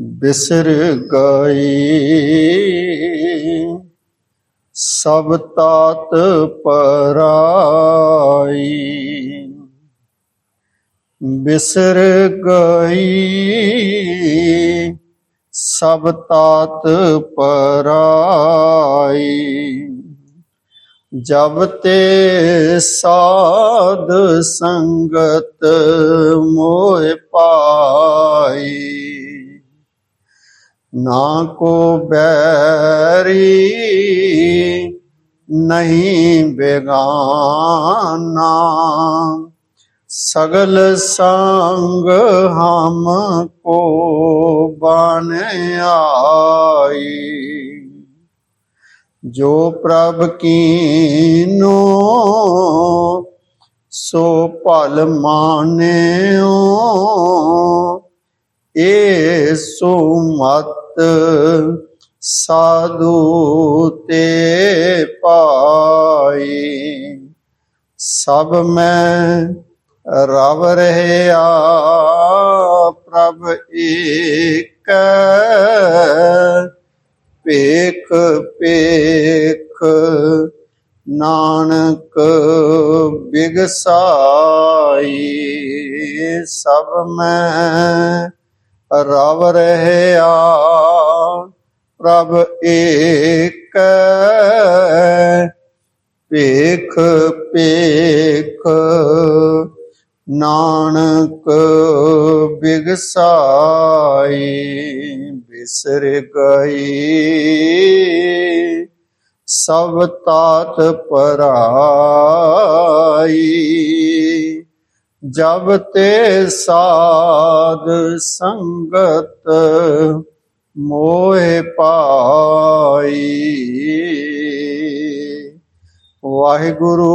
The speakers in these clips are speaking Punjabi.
ਬਿਸਰ ਗਈ। ਸਭ ਤਾਤ ਪਰਾਈ। ਬਿਸਰ ਗਈ। ਸਭ ਤਾਤ ਪਰਾਈ। ਜਬ ਤੇ ਸਾਧ ਸੰਗਤ ਮੋਹ ਪਾਈ। ਨਾ ਕੋ ਬੈਰੀ ਨਹੀਂ ਬੇਗਾਨਾ। ਸਗਲ ਸੰਗ ਹਮ ਕੋ ਬਨ ਆਈ। ਜੋ ਪ੍ਰਭ ਕੀਨੋ, ਸੋ ਭਲ ਮਾਨਿਓ। ਏ ਸੋ ਮਤ ਸਾਧੂ ਤੇ ਪਾਈ ਸਭ ਮੈਂ ਰਵ ਰਹਿਆ, ਪ੍ਰਭ ਏਕ। ਪੇਖ ਪੇਖ ਨਾਨਕ ਬਿਗਸਾਈ। ਸਭ ਮੈਂ ਰਵ ਰਹਿਆ ਪ੍ਰਭ ਏਕ ਪੇਖ ਪੇਖ ਨਾਨਕ ਬਿਗਸਾਈ ਬਿਸਰ ਗਈ। ਸਭ ਤਾਤ ਪਰਾਈ। ਜਬ ਤੇ ਸਾਧ ਸੰਗਤ ਮੋਹ ਪਾਈ। ਵਾਹਿਗੁਰੂ।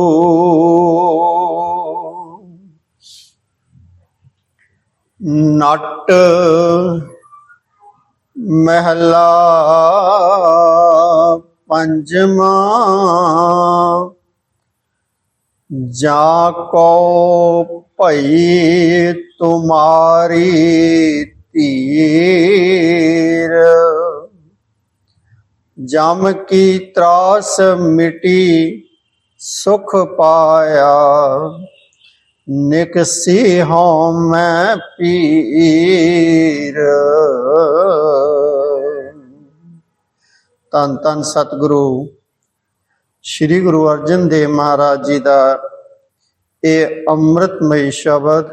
ਨਟ ਮਹਿਲਾ ਪੰਜਵਾ ਜਾ ਕੋ ਭਈ ਤੁਮਾਰੀ ਧੀਰ ਜਮ ਕੀ ਤਰਾਸ ਮਿਟੀ ਸੁਖ ਪਾਇਆ ਨਿਕਸੀ ਹਉ ਮੈਂ ਪੀਰ। ਤਨ ਤਨ ਸਤਿਗੁਰੂ, ਸ੍ਰੀ ਗੁਰੂ ਅਰਜਨ ਦੇਵ ਮਹਾਰਾਜ ਜੀ ਦਾ ਇਹ ਅੰਮ੍ਰਿਤਮਈ ਸ਼ਬਦ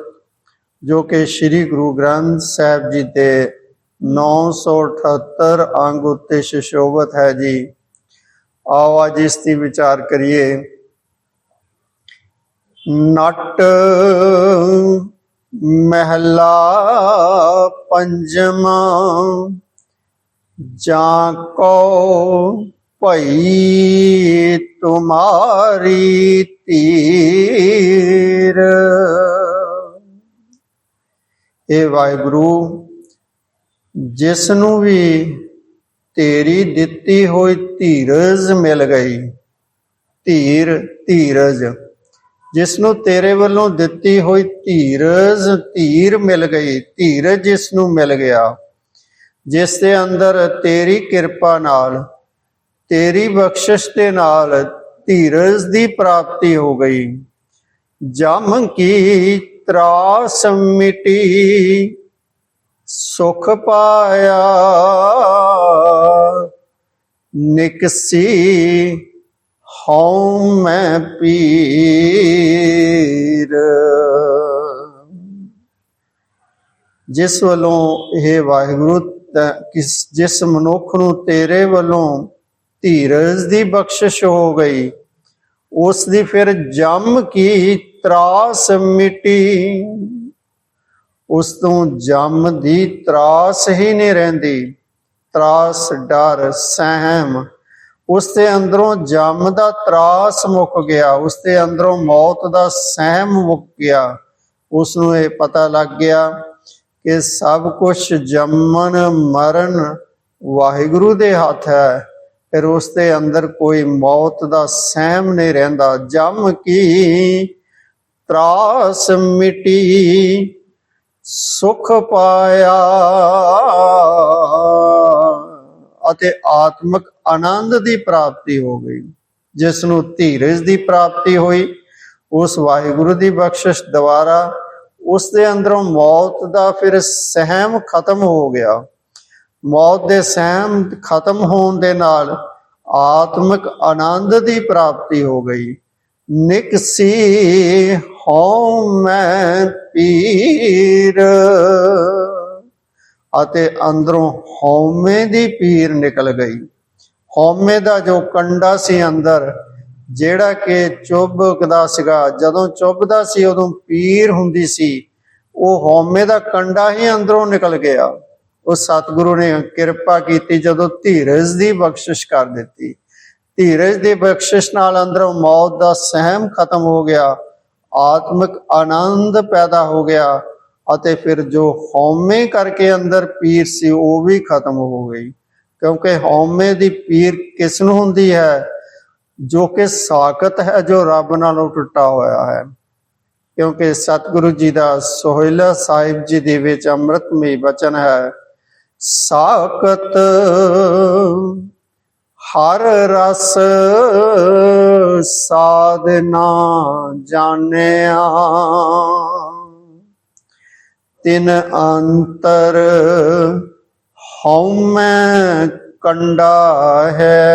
ਜੋ ਕਿ ਸ੍ਰੀ ਗੁਰੂ ਗ੍ਰੰਥ ਸਾਹਿਬ ਜੀ ਦੇ 978 ਅੰਗ ਉੱਤੇ ਸ਼ੋਭਤ ਹੈ ਜੀ। ਆਓ ਅੱਜ ਇਸ ਦੀ ਵਿਚਾਰ ਕਰੀਏ। ਨਟ ਮਹਿਲਾ ਪੰਜਵਾ ਜਾਂ ਕੋ ਭਈ ਤੁਮਾਰੀ ਤੀਰ ਇਹ ਵਾਹਿਗੁਰੂ ਜਿਸ ਨੂੰ ਵੀ ਤੇਰੀ ਦਿੱਤੀ ਹੋਈ ਧੀਰਜ ਮਿਲ ਗਈ, ਧੀਰ, ਧੀਰਜ ਜਿਸ ਨੂੰ ਤੇਰੇ ਵੱਲੋਂ ਦਿੱਤੀ ਹੋਈ ਧੀਰਜ, ਧੀਰ ਮਿਲ ਗਈ, ਧੀਰਜ ਜਿਸ ਨੂੰ ਮਿਲ ਗਿਆ, ਜਿਸ ਦੇ ਅੰਦਰ ਤੇਰੀ ਕਿਰਪਾ ਨਾਲ, ਤੇਰੀ ਬਖਸ਼ਿਸ਼ ਦੇ ਨਾਲ ਧੀਰਜ ਦੀ ਪ੍ਰਾਪਤੀ ਹੋ ਗਈ। ਜਮ ਕੀ ਤਰਾਸ ਮਿਟੀ ਸੁਖ ਪਾਇਆ। ਨਿਕਸੀ ਹਉ ਮੈਂ ਪੀਰ। ਜਿਸ ਵੱਲੋਂ ਇਹ ਵਾਹਿਗੁਰੂ ਕਿਸ ਜਿਸ ਮਨੁੱਖ ਨੂੰ ਤੇਰੇ ਵੱਲੋਂ ਧੀਰਜ ਦੀ ਬਖਸ਼ਿਸ਼ ਹੋ ਗਈ, ਉਸ ਦੀ ਫਿਰ ਜਮ ਕੀ ਤਰਾਸ ਮਿਟੀ। ਉਸ ਤੋਂ ਜਮ ਦੀ ਤਰਾਸ ਹੀ ਨਹੀਂ ਰਹਿੰਦੀ। ਤਰਾਸ, ਡਰ, ਸਹਿਮ। ਉਸ ਦੇ ਅੰਦਰੋਂ ਜਮ ਦਾ ਤਰਾਸ ਮੁੱਕ ਗਿਆ। ਉਸ ਦੇ ਅੰਦਰੋਂ ਮੌਤ ਦਾ ਸਹਿਮ ਮੁੱਕ ਗਿਆ। ਉਸ ਨੂੰ ਇਹ ਪਤਾ ਲੱਗ ਗਿਆ ਕਿ ਸਭ ਕੁਝ ਜੰਮਣ, ਮਰਨ ਵਾਹਿਗੁਰੂ ਦੇ ਹੱਥ ਹੈ। ਫਿਰ ਉਸ ਦੇ ਅੰਦਰ ਕੋਈ ਮੌਤ ਦਾ ਸਹਿਮ ਨਹੀਂ ਰਹਿੰਦਾ। ਜਮ ਕੀ ਤਰਾਸ ਮਿਟੀ, ਸੁਖ ਪਾਇਆ। ਅਤੇ ਆਤਮਿਕ ਆਨੰਦ ਦੀ ਪ੍ਰਾਪਤੀ ਹੋ ਗਈ। ਜਿਸ ਨੂੰ ਧੀਰਜ ਦੀ ਪ੍ਰਾਪਤੀ ਹੋਈ, ਉਸ ਵਾਹਿਗੁਰੂ ਦੀ ਬਖਸ਼ਿਸ਼ ਦੁਆਰਾ ਉਸ ਦੇ ਅੰਦਰੋਂ ਮੌਤ ਦਾ ਫਿਰ ਸਹਿਮ ਖਤਮ ਹੋ ਗਿਆ। ਮੌਤ ਦੇ ਸਹਿਮ ਖਤਮ ਹੋਣ ਦੇ ਨਾਲ ਆਤਮਿਕ ਆਨੰਦ ਦੀ ਪ੍ਰਾਪਤੀ ਹੋ ਗਈ। ਨਿਕਸੀ ਹਉ ਮੈਂ ਪੀਰ। ਅਤੇ ਅੰਦਰੋਂ ਹਉਮੈ ਦੀ ਪੀਰ ਨਿਕਲ ਗਈ। ਹਉਮੈ ਦਾ ਜੋ ਕੰਡਾ ਸੀ ਅੰਦਰ, ਜਿਹੜਾ ਕਿ ਚੁੱਭਦਾ ਸੀਗਾ, ਜਦੋਂ ਚੁੱਭਦਾ ਸੀ, ਉਦੋਂ ਪੀਰ ਹੁੰਦੀ ਸੀ, ਉਹ ਹਉਮੈ ਦਾ ਕੰਡਾ ਹੀ ਅੰਦਰੋਂ ਨਿਕਲ ਗਿਆ। ਉਹ ਸਤਿਗੁਰੂ ਨੇ ਕਿਰਪਾ ਕੀਤੀ, ਜਦੋਂ ਧੀਰਜ ਦੀ ਬਖਸ਼ਿਸ਼ ਕਰ ਦਿੱਤੀ। ਧੀਰਜ ਦੀ ਬਖਸ਼ਿਸ਼ ਨਾਲ ਅੰਦਰੋਂ ਮੌਤ ਦਾ ਸਹਿਮ ਖਤਮ ਹੋ ਗਿਆ। ਆਤਮਿਕ ਆਨੰਦ ਪੈਦਾ ਹੋ ਗਿਆ ਅਤੇ ਫਿਰ ਜੋ ਹਉਮੈ ਕਰਕੇ ਅੰਦਰ ਪੀਰ ਸੀ, ਉਹ ਵੀ ਖਤਮ ਹੋ ਗਈ। ਕਿਉਂਕਿ ਹਉਮੈ ਦੀ ਪੀਰ ਕਿਸ ਨੂੰ ਹੁੰਦੀ ਹੈ? ਜੋ ਕਿ ਸਾਖਤ ਹੈ, ਜੋ ਰੱਬ ਨਾਲੋਂ ਟੁੱਟਾ ਹੋਇਆ ਹੈ। ਕਿਉਂਕਿ ਸਤਿਗੁਰੂ ਜੀ ਦਾ ਸੋਹਿਲਾ ਸਾਹਿਬ ਜੀ ਦੇ ਵਿੱਚ ਅੰਮ੍ਰਿਤਮਈ ਬਚਨ ਹੈ, ਸਾਖਤ ਹਰ ਰਸ ਸਾਧਨਾ ਜਾਣਿਆ। ਤਿਨ ਅੰਤਰ ਹਉਮੈ ਕੰਡਾ ਹੈ।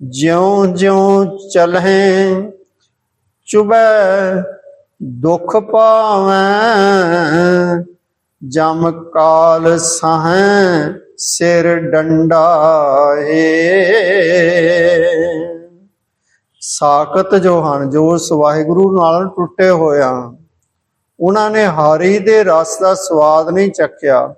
ਜਿਉ ਜਿਉ ਚਲਹਿ ਚੁਬੈ ਦੁਖ ਪਾਵੈ ਜਮ ਕਾਲ ਸਹੈ ਸਿਰ ਡੰਡਾ ਸਾਖਤ ਜੋ ਹਨ ਜੋ ਉਸ ਨਾਲ ਟੁੱਟੇ ਹੋਇਆ, ਉਹਨਾਂ ਨੇ ਹਰੀ ਦੇ ਰਸ ਦਾ ਸਵਾਦ ਨਹੀਂ ਚੱਕਿਆ।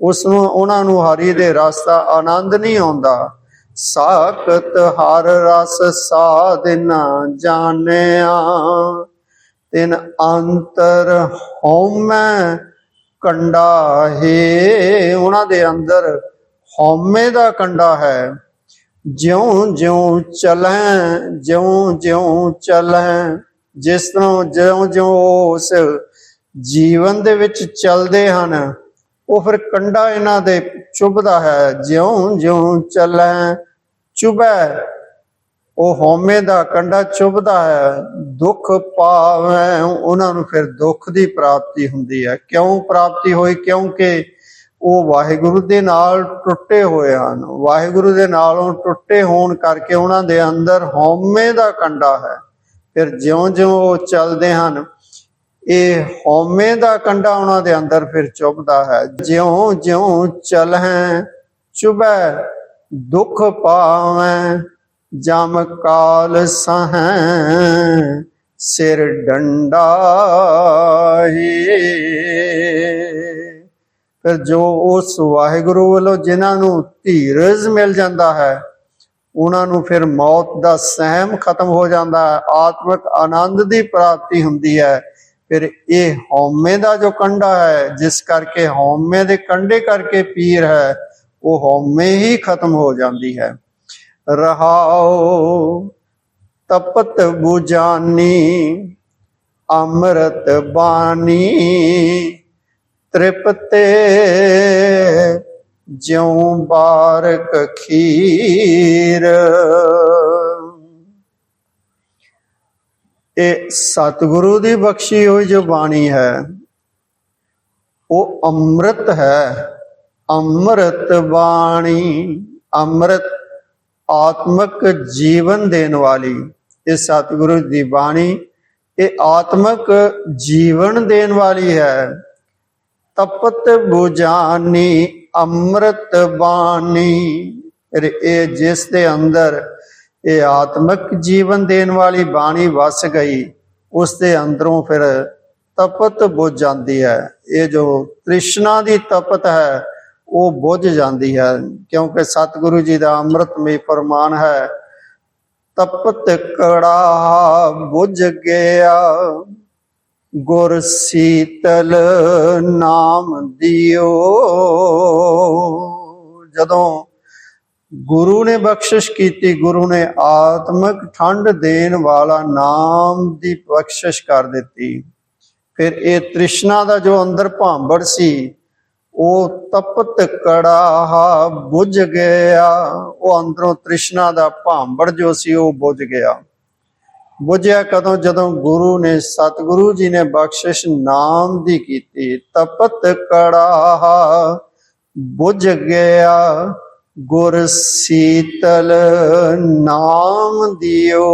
ਉਸ ਨੂੰ, ਉਹਨਾਂ ਨੂੰ ਹਰੀ ਦੇ ਰਸ ਦਾ ਆਨੰਦ ਨਹੀਂ ਆਉਂਦਾ। ਸਾਖਤ ਹਰ ਰਸ ਸਾਧਨਾ ਜਾਣਿਆ, ਤਿਨ ਅੰਤਰ ਹਉਮੈ ਕੰਡਾ ਹੈ, ਉਹਨਾਂ ਦੇ ਅੰਦਰ ਹਉਮੈ ਦਾ ਕੰਡਾ ਹੈ। ਜਿਉਂ ਜਿਉਂ ਚਲੈ ਜਿਉਂ ਜਿਉਂ ਚਲੈ ਜਿਸ ਤਰ੍ਹਾਂ ਜਿਉਂ ਜਿਉਂ ਉਸ ਜੀਵਨ ਦੇ ਵਿੱਚ ਚੱਲਦੇ ਹਨ, ਉਹ ਫਿਰ ਕੰਡਾ ਇਹਨਾਂ ਦੇ ਚੁਭਦਾ ਹੈ। ਜਿਉਂ ਜਿਉਂ ਚਲੈ ਚੁਭੈ ਉਹ ਹਉਮੈ ਦਾ ਕੰਡਾ ਚੁਭਦਾ ਹੈ। ਦੁੱਖ ਪਾਵੈ ਉਹਨਾਂ ਨੂੰ ਫਿਰ ਦੁੱਖ ਦੀ ਪ੍ਰਾਪਤੀ ਹੁੰਦੀ ਹੈ। ਕਿਉਂ ਪ੍ਰਾਪਤੀ ਹੋਈ? ਕਿਉਂਕਿ ਉਹ ਵਾਹਿਗੁਰੂ ਦੇ ਨਾਲ ਟੁੱਟੇ ਹੋਏ ਹਨ। ਵਾਹਿਗੁਰੂ ਦੇ ਨਾਲੋਂ ਟੁੱਟੇ ਹੋਣ ਕਰਕੇ ਉਹਨਾਂ ਦੇ ਅੰਦਰ ਹਉਮੈ ਦਾ ਕੰਡਾ ਹੈ। ਫਿਰ ਜਿਉਂ-ਜਿਉਂ ਉਹ ਚੱਲਦੇ ਹਨ, ਇਹ ਹਉਮੈ ਦਾ ਕੰਡਾ ਉਹਨਾਂ ਦੇ ਅੰਦਰ ਫਿਰ ਚੁਭਦਾ ਹੈ। ਜਿਉਂ-ਜਿਉਂ ਚਲਹਿ ਚੁਬੈ ਦੁੱਖ ਪਾਵੈ ਜਮ ਕਾਲ ਸਹੈ ਸਿਰ ਡੰਡਾ ਫਿਰ ਜੋ ਉਸ ਵਾਹਿਗੁਰੂ ਵੱਲੋਂ ਜਿਨ੍ਹਾਂ ਨੂੰ ਧੀਰਜ ਮਿਲ ਜਾਂਦਾ ਹੈ, ਉਹਨਾਂ ਨੂੰ ਫਿਰ ਮੌਤ ਦਾ ਸਹਿਮ ਖਤਮ ਹੋ ਜਾਂਦਾ ਹੈ, ਆਤਮਿਕ ਆਨੰਦ ਦੀ ਪ੍ਰਾਪਤੀ ਹੁੰਦੀ ਹੈ। ਫਿਰ ਇਹ ਹਉਮੈ ਦਾ ਜੋ ਕੰਡਾ ਹੈ, ਜਿਸ ਕਰਕੇ ਹਉਮੈ ਦੇ ਕੰਡੇ ਕਰਕੇ ਪੀਰ ਹੈ, ਉਹ ਹਉਮੈ ਹੀ ਖਤਮ ਹੋ ਜਾਂਦੀ ਹੈ। ਰਹਾਓ। ਤਪਤ 부ਜਾਨੀ ਅੰਮ੍ਰਿਤ ਬਾਣੀ। ਤ੍ਰਿਪਤੇ ਜਿਉ ਬਾਰਕ ਖੀਰ। ਇਹ ਸਤਿਗੁਰੂ ਦੀ ਬਖਸ਼ੀ ਹੋਈ ਜੋ ਬਾਣੀ ਹੈ, ਉਹ ਅੰਮ੍ਰਿਤ ਹੈ। ਅੰਮ੍ਰਿਤ ਬਾਣੀ, ਅੰਮ੍ਰਿਤ ਆਤਮਿਕ ਜੀਵਨ ਦੇਣ ਵਾਲੀ ਇਹ ਸਤਿਗੁਰੂ ਦੀ ਬਾਣੀ, ਇਹ ਆਤਮਿਕ ਜੀਵਨ ਦੇਣ ਵਾਲੀ ਹੈ। ਤਪਤ 부ਜਾਨੀ ਅੰਮ੍ਰਿਤ ਬਾਣੀ। ਇਹ ਜਿਸ ਦੇ ਅੰਦਰ ਇਹ ਆਤਮਿਕ ਜੀਵਨ ਦੇਣ ਵਾਲੀ ਬਾਣੀ ਵਸ ਗਈ, ਉਸ ਦੇ ਅੰਦਰੋਂ ਫਿਰ ਤਪਤ ਬੁੱਝ ਜਾਂਦੀ ਹੈ। ਇਹ ਜੋ ਤ੍ਰਿਸ਼ਨਾ ਦੀ ਤਪਤ ਹੈ ਉਹ ਬੁੱਝ ਜਾਂਦੀ ਹੈ, ਕਿਉਂਕਿ ਸਤਿਗੁਰੂ ਜੀ ਦਾ ਅੰਮ੍ਰਿਤਮਈ ਫਰਮਾਨ ਹੈ ਤਪਤ ਕੜਾ ਬੁੱਝ ਗਿਆ, ਗੁਰ ਸੀਤਲ ਨਾਮ ਦਿਓ। ਜਦੋਂ ਗੁਰੂ ਨੇ ਬਖਸ਼ਿਸ਼ ਕੀਤੀ, ਗੁਰੂ ਨੇ ਆਤਮਿਕ ਠੰਡ ਦੇਣ ਵਾਲਾ ਨਾਮ ਦੀ ਬਖਸ਼ਿਸ਼ ਕਰ ਦਿੱਤੀ। ਫਿਰ ਇਹ ਤ੍ਰਿਸ਼ਨਾ ਦਾ ਜੋ ਅੰਦਰ ਭਾਂਬੜ ਸੀ ਉਹ ਤਪਤ ਕੜਾਹਾ ਬੁਝ ਗਿਆ। ਉਹ ਅੰਦਰੋਂ ਤ੍ਰਿਸ਼ਨਾ ਦਾ ਭਾਂਬੜ ਜੋ ਸੀ, ਉਹ ਬੁਝ ਗਿਆ। ਬੁਝਿਆ ਕਦੋਂ? ਜਦੋਂ ਗੁਰੂ ਨੇ, ਸਤਿਗੁਰੂ ਜੀ ਨੇ ਬਖਸ਼ਿਸ਼ ਨਾਮ ਦੀ ਕੀਤੀ। ਤਪਤ ਕੜਾਹਾ ਬੁਝ ਗਿਆ। ਗੁਰ ਸੀਤਲ ਨਾਮ ਦਿਓ।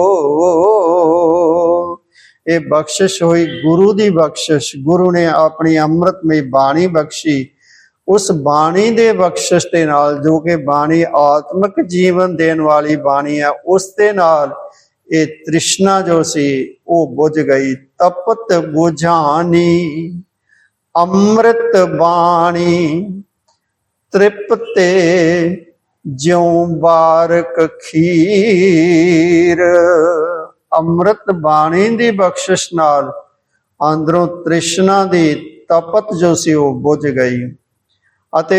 ਇਹ ਬਖਸ਼ਿਸ਼ ਹੋਈ, ਗੁਰੂ ਦੀ ਬਖਸ਼ਿਸ਼। ਗੁਰੂ ਨੇ ਆਪਣੀ ਅੰਮ੍ਰਿਤਮਈ ਬਾਣੀ ਬਖਸ਼ੀ। ਉਸ ਬਾਣੀ ਦੇ ਬਖਸ਼ਿਸ਼ ਦੇ ਨਾਲ, ਜੋ ਕਿ ਬਾਣੀ ਆਤਮਿਕ ਜੀਵਨ ਦੇਣ ਵਾਲੀ ਬਾਣੀ ਹੈ, ਉਸ ਦੇ ਨਾਲ ਇਹ ਤ੍ਰਿਸ਼ਨਾ ਜੋ ਸੀ, ਉਹ ਬੁਝ ਗਈ। ਤਪਤ ਬੁਝਾਨੀ, ਅੰਮ੍ਰਿਤ ਬਾਣੀ, ਤ੍ਰਿਪਤੇ ਜਿਉ ਬਾਰਕ ਖੀਰ। ਅੰਮ੍ਰਿਤ ਬਾਣੀ ਦੀ ਬਖਸ਼ਿਸ਼ ਨਾਲ ਅੰਦਰੋਂ ਤ੍ਰਿਸ਼ਨਾ ਦੀ ਤਪਤ ਜੋ ਸੀ, ਉਹ ਬੁਝ ਗਈ। ਅਤੇ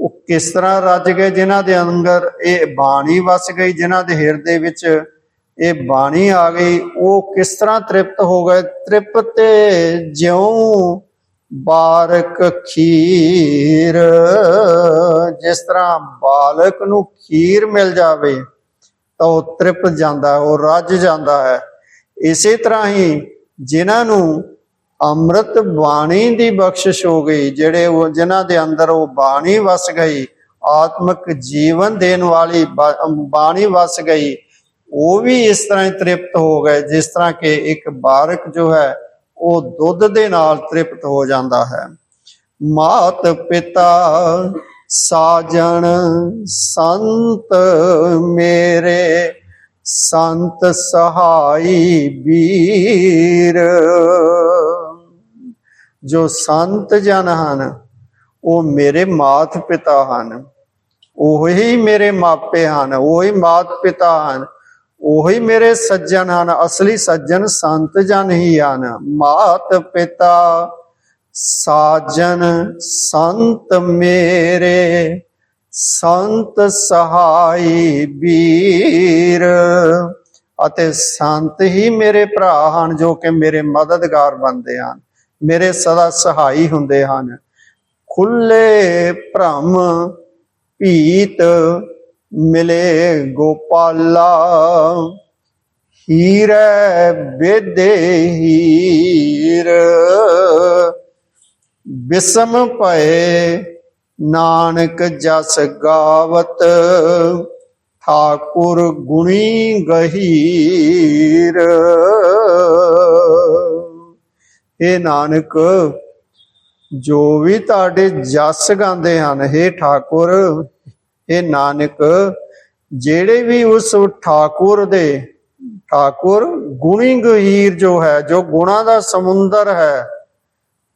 ਉਹ ਕਿਸ ਤਰ੍ਹਾਂ ਰੱਜ ਗਏ ਜਿਨ੍ਹਾਂ ਦੇ ਅੰਦਰ ਇਹ ਬਾਣੀ ਵਸ ਗਈ ਜਿਨ੍ਹਾਂ ਦੇ ਹਿਰਦੇ ਵਿੱਚ ਇਹ ਬਾਣੀ ਆ ਗਈ ਉਹ ਕਿਸ ਤਰ੍ਹਾਂ ਤ੍ਰਿਪਤ ਹੋ ਗਏ? ਤ੍ਰਿਪਤ ਜਿਉ ਬਾਰਕ ਖੀਰ ਜਿਸ ਤਰ੍ਹਾਂ ਬਾਲਕ ਨੂੰ ਖੀਰ ਮਿਲ ਜਾਵੇ ਤਾਂ ਉਹ ਤ੍ਰਿਪਤ ਜਾਂਦਾ ਹੈ, ਉਹ ਰੱਜ ਜਾਂਦਾ ਹੈ। ਇਸੇ ਤਰ੍ਹਾਂ ਹੀ ਜਿਨ੍ਹਾਂ ਨੂੰ ਅੰਮ੍ਰਿਤ ਬਾਣੀ ਦੀ ਬਖਸ਼ਿਸ਼ ਹੋ ਗਈ, ਜਿਹੜੇ ਉਹ ਜਿਨ੍ਹਾਂ ਦੇ ਅੰਦਰ ਉਹ ਬਾਣੀ ਵਸ ਗਈ, ਆਤਮਿਕ ਜੀਵਨ ਦੇਣ ਵਾਲੀ ਬਾਣੀ ਵਸ ਗਈ, ਉਹ ਵੀ ਇਸ ਤਰ੍ਹਾਂ ਤ੍ਰਿਪਤ ਹੋ ਗਏ, ਜਿਸ ਤਰ੍ਹਾਂ ਕਿ ਇੱਕ ਬਾਰਕ ਜੋ ਹੈ, ਉਹ ਦੁੱਧ ਦੇ ਨਾਲ ਤ੍ਰਿਪਤ ਹੋ ਜਾਂਦਾ ਹੈ। ਮਾਤ ਪਿਤਾ ਸਾਜਣ ਸੰਤ ਮੇਰੇ, ਸੰਤ ਸਹਾਈ ਵੀਰ। ਜੋ ਸੰਤ ਜਨ ਹਨ, ਉਹ ਮੇਰੇ ਮਾਤ ਪਿਤਾ ਹਨ। ਉਹੀ ਮੇਰੇ ਮਾਪੇ ਹਨ, ਉਹੀ ਮਾਤ ਪਿਤਾ ਹਨ। ਉਹੀ ਮੇਰੇ ਸੱਜਣ ਹਨ, ਅਸਲੀ ਸੱਜਣ ਸੰਤ ਜਨ ਹੀ ਹਨ। ਮਾਤ ਪਿਤਾ ਸਾਜਨ, ਸੰਤ ਮੇਰੇ, ਸੰਤ ਸਹਾਈ ਵੀਰ। ਅਤੇ ਸੰਤ ਹੀ ਮੇਰੇ ਭਰਾ ਹਨ, ਜੋ ਕਿ ਮੇਰੇ ਮਦਦਗਾਰ ਬਣਦੇ ਹਨ। ਮੇਰੇ ਸਦਾ ਸਹਾਈ ਹੁੰਦੇ ਹਨ। ਖੁੱਲੇ ਭ੍ਰਮ ਭੀਤ ਮਿਲੇ ਗੋਪਾਲਾ, ਹੀਰੇ ਬੇਦੇ ਹੀਰ। ਬਿਸਮ ਭਏ ਨਾਨਕ ਜਸ ਗਾਵਤ, ਠਾਕੁਰ ਗੁਣੀ ਗਹੀਰ। ਇਹ ਨਾਨਕ, ਜੋ ਵੀ ਤੁਹਾਡੇ ਜਸ ਗਾਉਂਦੇ ਹਨ हे ਠਾਕੁਰ ਇਹ ਨਾਨਕ, ਜਿਹੜੇ ਵੀ ਉਸ ਠਾਕੁਰ ਦੇ, ਠਾਕੁਰ ਗੁਣੀ ਗਹੀਰ ਜੋ ਹੈ, ਜੋ ਗੁਣਾ ਦਾ ਸਮੁੰਦਰ ਹੈ,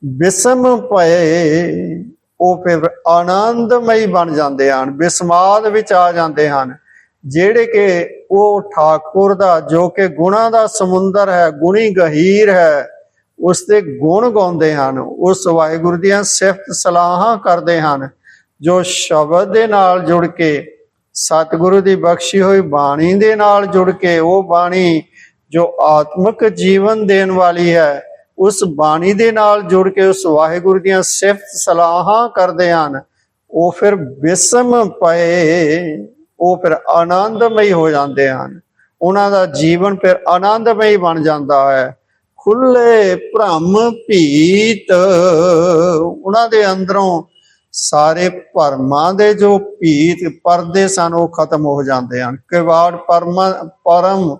ਬਿਸਮ ਭਏ, ਉਹ ਫਿਰ ਆਨੰਦਮਈ ਬਣ ਜਾਂਦੇ ਹਨ, ਬਿਸਮਾਦ ਵਿੱਚ ਆ ਜਾਂਦੇ ਹਨ, ਜਿਹੜੇ ਕਿ ਉਹ ਠਾਕੁਰ ਦਾ, ਜੋ ਕਿ ਗੁਣਾ ਦਾ ਸਮੁੰਦਰ ਹੈ ਗੁਣੀ ਗਹੀਰ ਹੈ। ਉਸ ਦੇ ਗੁਣ ਗਾਉਂਦੇ ਹਨ, ਉਸ ਵਾਹਿਗੁਰੂ ਦੀਆਂ ਸਿਫਤ ਸਲਾਹਾਂ ਕਰਦੇ ਹਨ, ਜੋ ਸ਼ਬਦ ਦੇ ਨਾਲ ਜੁੜ ਕੇ, ਸਤਿਗੁਰੂ ਦੀ ਬਖਸ਼ੀ ਹੋਈ ਬਾਣੀ ਦੇ ਨਾਲ ਜੁੜ ਕੇ, ਉਹ ਬਾਣੀ ਜੋ ਆਤਮਿਕ ਜੀਵਨ ਦੇਣ ਵਾਲੀ ਹੈ, ਉਸ ਬਾਣੀ ਦੇ ਨਾਲ ਜੁੜ ਕੇ, ਉਸ ਵਾਹਿਗੁਰੂ ਦੀਆਂ ਸਿਫਤ ਸਲਾਹਾਂ ਕਰਦੇ ਹਨ, ਉਹ ਫਿਰ ਬਿਸਮ ਪਏ, ਉਹ ਫਿਰ ਆਨੰਦਮਈ ਹੋ ਜਾਂਦੇ ਹਨ। ਉਹਨਾਂ ਦਾ ਜੀਵਨ ਫਿਰ ਆਨੰਦਮਈ ਬਣ ਜਾਂਦਾ ਹੈ। ਖੁੱਲੇ ਭ੍ਰਮ ਭੀਤ। ਉਹਨਾਂ ਦੇ ਅੰਦਰੋਂ ਸਾਰੇ ਭਰਮਾਂ ਦੇ ਜੋ ਭੀਤ ਪਰਦੇ ਸਨ, ਉਹ ਖਤਮ ਹੋ ਜਾਂਦੇ ਹਨ। ਕਿਵਾੜ ਪਰਮ ਪਰਮ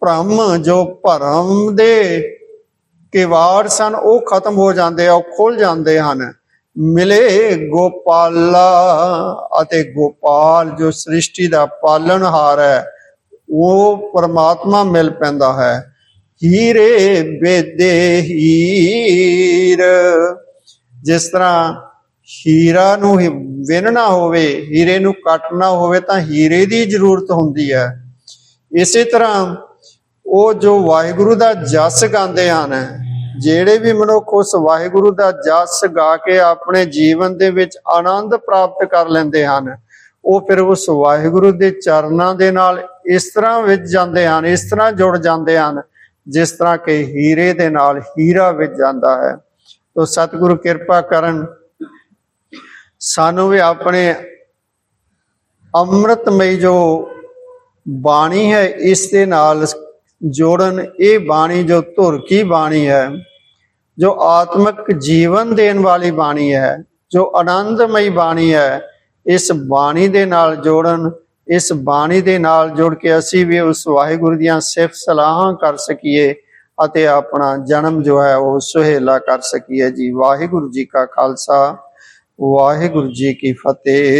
ਭ੍ਰਮ ਜੋ ਭਰਮ ਦੇ ਕਿਵਾੜ ਸਨ, ਉਹ ਖਤਮ ਹੋ ਜਾਂਦੇ ਆ, ਉਹ ਖੁੱਲ ਜਾਂਦੇ ਹਨ। ਮਿਲੇ ਗੋਪਾਲਾ ਅਤੇ ਗੋਪਾਲ ਜੋ ਸ੍ਰਿਸ਼ਟੀ ਦਾ ਪਾਲਣਹਾਰ ਹੈ, ਉਹ ਪਰਮਾਤਮਾ ਮਿਲ ਪੈਂਦਾ ਹੈ। ਹੀਰੇ ਬੇਦੇ ਹੀਰ। ਜਿਸ ਤਰ੍ਹਾਂ ਹੀਰਾ ਨੂੰ ਵਿਨਣਾ ਹੋਵੇ, ਹੀਰੇ ਨੂੰ ਕੱਟਣਾ ਹੋਵੇ, ਤਾਂ ਹੀਰੇ ਦੀ ਜ਼ਰੂਰਤ ਹੁੰਦੀ ਹੈ। ਇਸੇ ਤਰ੍ਹਾਂ ਉਹ ਜੋ ਵਾਹਿਗੁਰੂ ਦਾ ਜਸ ਗਾਉਂਦੇ ਹਨ, ਜਿਹੜੇ ਵੀ ਮਨੁੱਖ ਉਸ ਵਾਹਿਗੁਰੂ ਦਾ ਜਸ ਗਾ ਕੇ ਆਪਣੇ ਜੀਵਨ ਦੇ ਵਿੱਚ ਆਨੰਦ ਪ੍ਰਾਪਤ ਕਰ ਲੈਂਦੇ ਹਨ, ਉਹ ਫਿਰ ਉਸ ਵਾਹਿਗੁਰੂ ਦੇ ਚਰਨਾਂ ਦੇ ਨਾਲ ਇਸ ਤਰ੍ਹਾਂ ਵਿੱਚ ਜਾਂਦੇ ਹਨ, ਇਸ ਤਰ੍ਹਾਂ ਜੁੜ ਜਾਂਦੇ ਹਨ। ਜਿਸ ਤਰ੍ਹਾਂ ਕਿ ਹੀਰੇ ਦੇ ਨਾਲ ਹੀਰਾ ਵਿੱਚ ਜਾਂਦਾ ਹੈ, ਤੋ ਸਤਿਗੁਰੂ ਕਿਰਪਾ ਕਰਨ ਸਾਨੂੰ ਵੀ ਆਪਣੇ ਅੰਮ੍ਰਿਤਮਈ ਜੋ ਬਾਣੀ ਹੈ, ਇਸ ਦੇ ਨਾਲ ਜੋੜਨ, ਇਹ ਬਾਣੀ ਜੋ ਧੁਰ ਕੀ ਬਾਣੀ ਹੈ, ਜੋ ਆਤਮਿਕ ਜੀਵਨ ਦੇਣ ਵਾਲੀ ਬਾਣੀ ਹੈ, ਜੋ ਆਨੰਦਮਈ ਬਾਣੀ ਹੈ, ਇਸ ਬਾਣੀ ਦੇ ਨਾਲ ਜੋੜਨ ਇਸ ਬਾਣੀ ਦੇ ਨਾਲ ਜੁੜ ਕੇ ਅਸੀਂ ਵੀ ਉਸ ਵਾਹਿਗੁਰੂ ਦੀਆਂ ਸਿਫਤ ਸਲਾਹਾਂ ਕਰ ਸਕੀਏ ਅਤੇ ਆਪਣਾ ਜਨਮ ਜੋ ਹੈ ਉਹ ਸੁਹੇਲਾ ਕਰ ਸਕੀਏ ਜੀ। ਵਾਹਿਗੁਰੂ ਜੀ ਕਾ ਖਾਲਸਾ, ਵਾਹਿਗੁਰੂ ਜੀ ਕੀ ਫਤਿਹ।